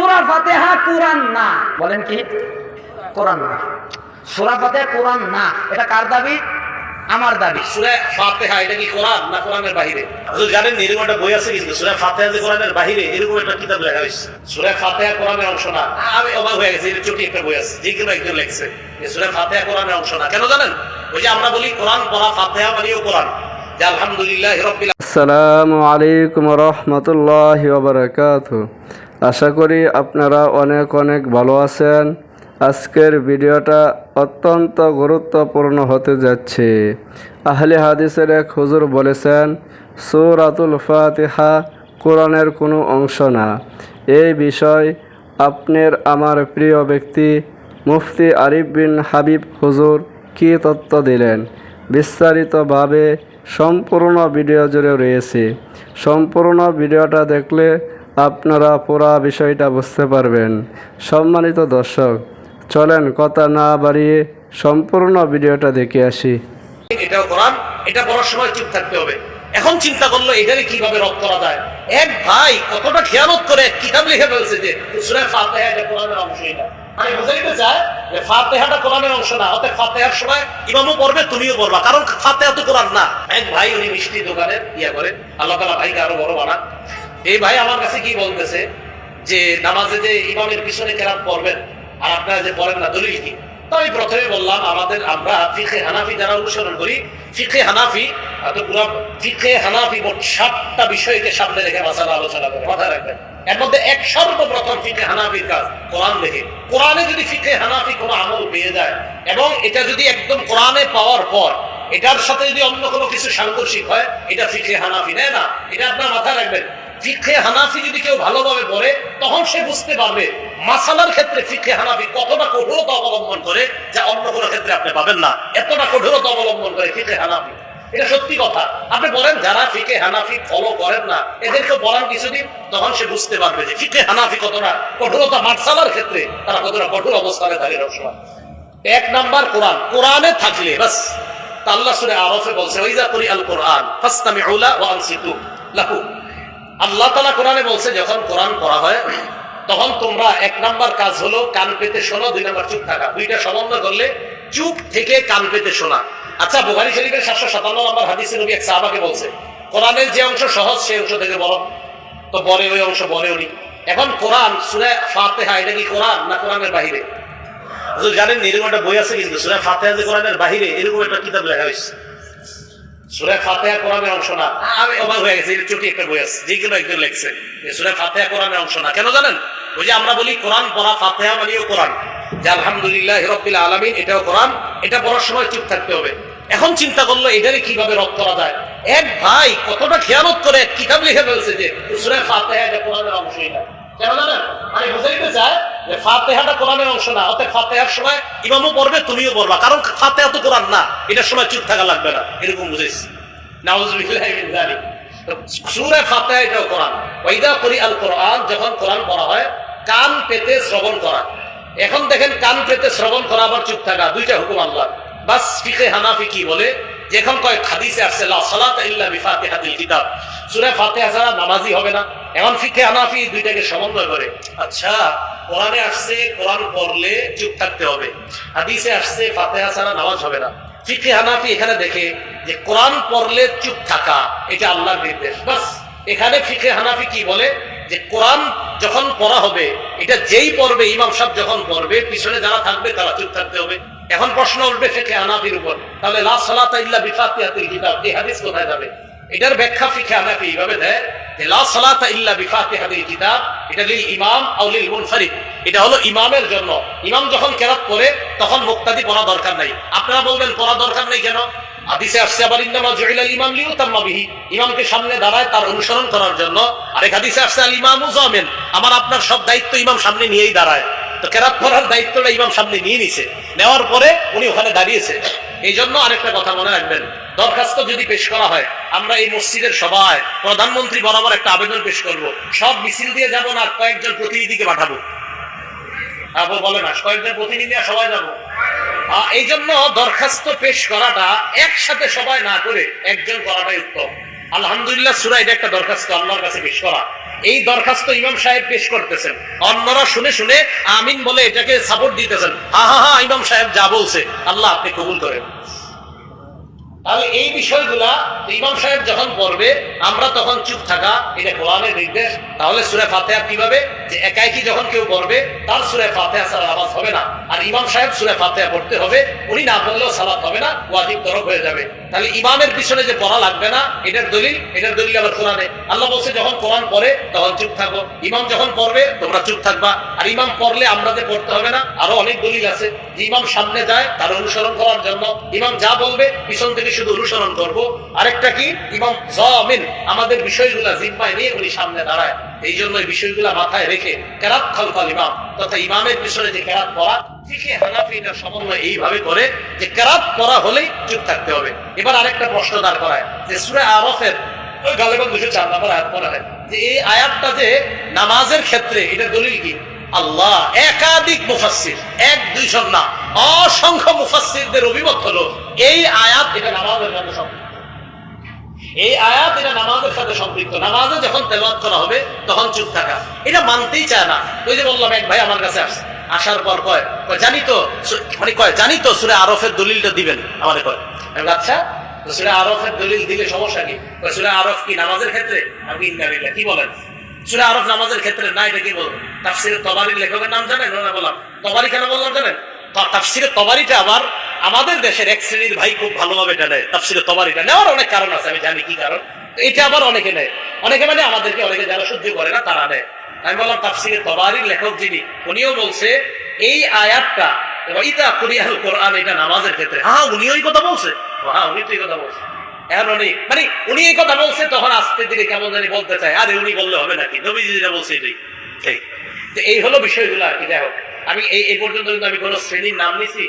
সুরা ফাতেহা কোরআন না। বলেন কি? কোরআন না। সুরা ফাতেহা কোরআন না। এটা কার দাবি? আমার দাবি। সুরা ফাতেহা এটা কি কোরআন না কোরআনের জানেন এরকম একটা বই আছে কিন্তু সুরা ফাতেহা যে কোরআনের বাহিরে এরকম একটা কিতাব লেখা হয়েছে। সুরা ফাতেহা কোরআনের অংশ না। আমি অবাক হয়ে গেছি এটা ছোটি একটা বই আছে। যে কোনো একজন লেখছে যে সুরা ফাতেহা কোরআনের অংশ না। কেন জানেন? ওই যে আমরা বলি কোরআন পড়া ফাতেহা মানেও কোরআন। যে আলহামদুলিল্লাহ আসসালামু আলাইকুম রহমতুল্লাহ আশা করি আপনারা অনেক অনেক ভালো আছেন। আজকের ভিডিওটা অত্যন্ত গুরুত্বপূর্ণ হতে যাচ্ছে। আহলে হাদিসের এক হুজুর বলেছেন, সূরাতুল ফাতিহা কোরআনের কোনো অংশ না। এই বিষয় আপনার আমার প্রিয় ব্যক্তি মুফতি আরিফ বিন হাবিব হুজুর কী তত্ত্ব দিলেন? বিস্তারিতভাবে সম্পূর্ণ ভিডিও জুড়ে রয়েছে। সম্পূর্ণ ভিডিওটা দেখলে আপনারা পুরা বিষয়টা বুঝতে পারবেন। সম্মানিত দর্শক, চলেন কথা না বাড়িয়ে সম্পূর্ণ ভিডিওটা দেখে আসি। এটাও কোরআন, এটা পড়ার সময় চুপ থাকতে হবে। এখন চিন্তা করল এটারে কীভাবে রদ করা যায়? এক ভাই কতটা খেয়ালত করে কিতাব লিখে ফেলছে যে সুরা ফাতেহা এটা কোরআনের অংশ এটা। মানে বুঝাইতে চাই যে ফাতেহাটা কোরআনের অংশ না, অতএব ফাতেহার সময় ইমামও পড়বে, তুমিও পড়বা। কারণ ফাতেহা তো কোরআন না। এক ভাই উনি মিষ্টি দোকানে ইয়া করে, আল্লাহ তালা ভাইকে আরও বড় বানান এই ভাই আমার কাছে কি বলতেছে? যে নামাজে যে ইমামের পিছনে কেরাম পড়বেন, আর আপনারা যে পড়েন না, দলিল কি? তো আমি প্রথমে বললাম, আমাদের আমরা ফিখে হানাফি যারা অনুসরণ করি। ফিখে হানাফি ফিখে হানাফি মোট সাতটা বিষয়কে সামনে রেখে মাসালা আলোচনা করে মাথায় রাখবেন। এর মধ্যে এক সর্বপ্রথম ফিখে হানাফির কাজ, কোরআন দেখে। কোরআনে যদি ফিখে হানাফি কোনো আমল পেয়ে যায়, এবং এটা যদি একদম কোরআনে পাওয়ার পর, এটার সাথে যদি অন্য কোনো কিছু সাংঘর্ষিক হয়, এটা ফিখে হানাফি, নেয় না? এটা আপনার মাথায় রাখবেন। ফিখে হানাফি যদি কেউ ভালোভাবে পড়ে, তখন সে বুঝতে পারবে মাসালার ক্ষেত্রে ফিখে হানাফি কতটা কঠোরতা অবলম্বন করে যা অন্য কোনো ক্ষেত্রে আপনি পাবেন না। এতটা কঠোরতা অবলম্বন করে ফিখে হানাফি। এটা সত্যি কথা। আপনি বলেন, যারা ফিকে হানাফি ফলো করেন না, এদেরকে বলান কিছুদিন, তখন সে বুঝতে পারবে যে ফিকে হানাফি কতটা কঠোরতা মার্শালার ক্ষেত্রে তারা কতটা কঠোর অবস্থানে থাকে এক নাম্বার কোরআন। কোরআনে থাকলে, বাস আল্লাহ সুরে আরফে বলছে ওইজা করি আল কোরআন ওয়া আনসিতু লাহু। আল্লাহ তালা কোরআনে বলছে যখন কোরআন পড়া হয় তখন তোমরা এক নাম্বার কাজ হলো কান পেতে শোনো দুই নাম্বার চুপ থাকা। দুইটা সমন্বয় করলে চুপ থেকে কান পেতে শোনা। আচ্ছা বুখারি শরীফের সাতশো সাতান্ন নম্বর হাদিসে নবী এক সাহাবাকে বলছে কোরআনের যে অংশ সহজ সেই অংশ থেকে বলো। তো বলে ওই অংশ বলে উনি এখন কোরআন সুরে ফাতেহা এটা কি কোরআন না কোরআনের বাহিরে? জানেন না, এরকম একটা বই আছে কিন্তু সুরে ফাতেহা যে কোরআনের বাহিরে এরকম একটা কিতাব লেখা হয়েছে। না। আমি না। এটাও এটা সময় চুপ থাকতে হবে। এখন চিন্তা করল, এটারে কীভাবে রদ করা যায়? এক ভাই কতটা খেয়ালত করে কিতাব লিখে ফেলছে যে সুরে ফাতেহা এটা কোরআনের অংশ এটা কেন জানেন? মানে বুঝাইতে চায় ফাতেহাটা কোরআনের অংশ না, অতএব ফাতেহার সময় ইমামও পড়বে, তুমিও পড়বা। কারণ ফাতেহা তো কোরআন না, এটার সময় চুপ থাকা লাগবে না, এরকম কোরআন। যখন হয়, কান পেতে শ্রবণ করা। এখন দেখেন কান পেতে শ্রবণ করা আবার চুপ থাকা, দুইটা হুকুম আল্লাহ বাস ফিকে হানাফি কি বলে? যে এখন কয়েক হাদিসে আসছে, লা সালাতা ইল্লা বিফাতিহাতিল কিতাব। সূরা ফাতিহা ছাড়া নামাজই হবে না। এখন ফিকে হানাফি দুইটাকে সমন্বয় করে। আচ্ছা কোরআনে আসছে, কোরআন পড়লে চুপ থাকতে হবে। হাদিসে আসছে, ফাতিহা ছাড়া নামাজ হবে না। ফিকে হানাফি এখানে দেখে যে কোরআন পড়লে চুপ থাকা, এটা আল্লাহর নির্দেশ। বাস, এখানে ফিকে হানাফি কি বলে? যে কোরআন যখন পড়া হবে, এটা যেই পড়বে, ইমাম সাহেব যখন পড়বে, পিছনে যারা থাকবে তারা চুপ থাকতে হবে। এখন প্রশ্ন উঠবে ফিকে হানাফির উপর? তাহলে লা সালাতা ইল্লা কিতাব, এই হাদিস কোথায় যাবে? এটার ব্যাখ্যা ফিকে হানাফি এইভাবে দেয় যে লা সালাতা ইল্লা কিতাব, এটা লিল ইমাম আও লিল মুনফারিদ। এটা হলো ইমামের জন্য। ইমাম যখন কেরাত করে তখন মুক্তাদি পড়া দরকার নাই। আপনারা বলবেন পড়া দরকার নেই কেন? হাদিসে আসছে, আবার ইন্নামা জুইলাল ইমাম ইমামকে সামনে দাঁড়ায় তার অনুসরণ করার জন্য। আরেক হাদিসে আসছে, আল ইমামু আমার, আপনার সব দায়িত্ব ইমাম সামনে নিয়েই দাঁড়ায়। কেরাত দায়িত্বটা ইমাম সামনে নিয়ে নিছে। নেওয়ার পরে উনি ওখানে দাঁড়িয়েছে। এই জন্য আরেকটা কথা মনে রাখবেন। দরখাস্ত যদি পেশ করা হয়, আমরা এই মসজিদের প্রধানমন্ত্রী বরাবর একটা আবেদন পেশ করব। সব মিছিল দিয়ে যাব না, কয়েকজন প্রতিনিধিকে পাঠাবো? বলে না কয়েকজন প্রতিনিধি সবাই যাব। এই জন্য দরখাস্ত পেশ করাটা একসাথে সবাই না করে একজন করাটাই উত্তম। আলহামদুলিল্লাহ সুরা এটা একটা দরখাস্ত, আল্লাহর কাছে পেশ করা। এই দরখাস্ত ইমাম সাহেব পেশ করতেছেন। অন্যরা শুনে শুনে আমিন বলে এটাকে সাপোর্ট দিতেছেন। হা হা হা, ইমাম সাহেব যা বলছে, আল্লাহ আপনি কবুল করেন। তাহলে এই বিষয়গুলা ইমাম সাহেব যখন পড়বে, আমরা তখন চুপ থাকা, এটা কোরআনের নির্দেশ। তাহলে সুরে ফাতেহা কীভাবে? যে একাই কি যখন কেউ পড়বে, তার সুরে ফাতেহা ছাড়া আওয়াজ হবে না। আর ইমাম সাহেব সুরে ফাতেহা পড়তে হবে, উনি না পড়লেও সালাত হবে না, ওয়াজিব তরফ হয়ে যাবে। তাহলে ইমামের পিছনে যে পড়া লাগবে না, এটার দলিল এটার দলিল আবার কোরআনে। আল্লাহ বলছে, যখন কোরআন পড়ে, তখন চুপ থাকো। ইমাম যখন পড়বে, তোমরা চুপ থাকবা। আর ইমাম পড়লে আমরা যে পড়তে হবে না, আরও অনেক দলিল আছে। যে ইমাম সামনে যায়, তার অনুসরণ করার জন্য। ইমাম যা বলবে, পিছন থেকে শুধু অনুসরণ করব। আরেকটা কি? ইমাম জামিন। আমাদের বিষয়গুলা জিম্মায় নিয়ে উনি সামনে দাঁড়ায়। এই জন্য এই বিষয়গুলা মাথায় রেখে কেরাত খালফাল ইমাম। তথা ইমামের পিছনে যে কেরাত হানাফি সমন্বয় এইভাবে করে যে কেরাত হলেই চুপ থাকতে হবে। এবার আরেকটা প্রশ্ন দাঁড় করায় যে সুরে আরফের দুশো চার আয়াত হয় যে এই আয়াতটা যে নামাজের ক্ষেত্রে এটা দলিল কি? আল্লাহ একাধিক মুফাসসির, এক দুইজন না, অসংখ্য মুফাসসিরদের অভিমত হলো এই আয়াত এটা নামাজের সাথে সম্পৃক্ত। এই আয়াত এটা নামাজের সাথে সম্পৃক্ত। নামাজে যখন তেলাওয়াত করা হবে, তখন চুপ থাকা। এটা মানতেই চায় না। ওই যে বললাম, এক ভাই আমার কাছে আসছে। আসার পর কয় জানি তো মানে কয়, জানি তো সুরে আরফের দলিলটা দিবেন আমাদের কয়। আচ্ছা সুরে আরফের দলিল দিলে সমস্যা কি? সুরে আরফ কি নামাজের ক্ষেত্রে? আমি ইন্দারিল্লাহ কি বলেন? সুরে আরফ নামাজের ক্ষেত্রে না, এটা কি বলব? তাফসিরে তবারির লেখকের নাম জানেন? বললাম, তবারি কেন বললাম জানেন? তাফসিরে তবারিটা আবার আমাদের দেশের এক শ্রেণির ভাই খুব ভালোভাবে এটা নেয় তাফসিরে তবারিটা নেওয়ার অনেক কারণ আছে, আমি জানি কি কারণ। এটা আবার অনেকে নেয়। অনেকে মানে আমাদেরকে অনেকে যারা সহ্য করে না, তারা নেয়। আমি বললাম, তাফসিরে তবারির লেখক যিনি, উনিও বলছে, এই আয়াতটা ইতা কুরিয়াল কোরআন, এটা নামাজের ক্ষেত্রে। হ্যাঁ উনি ওই কথা বলছে? হ্যাঁ উনি তো এই কথা বলছে। এখন উনি মানে উনি এই কথা বলছে, তখন আস্তে ধীরে কেমন জানি বলতে চায়, আরে উনি বললে হবে নাকি? নবীজি যেটা বলছে এটাই। এই। হলো বিষয়গুলো আর কি যাই আমি এই পর্যন্ত কিন্তু আমি কোনো শ্রেণির নাম নিছি।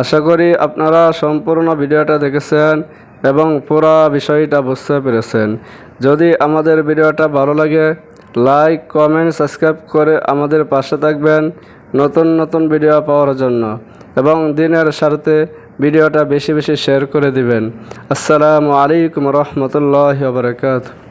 আশা করি আপনারা সম্পূর্ণ ভিডিওটা দেখেছেন এবং পুরো বিষয়টা বুঝতে পেরেছেন। যদি আমাদের ভিডিওটা ভালো লাগে, লাইক, কমেন্ট, সাবস্ক্রাইব করে আমাদের পাশে থাকবেন নতুন নতুন ভিডিও পাওয়ার জন্য এবং দিনের স্বার্থে ভিডিওটা বেশি বেশি শেয়ার করে দিবেন। আসসালামু আলাইকুম রহমতুল্লাহ বারাকাতু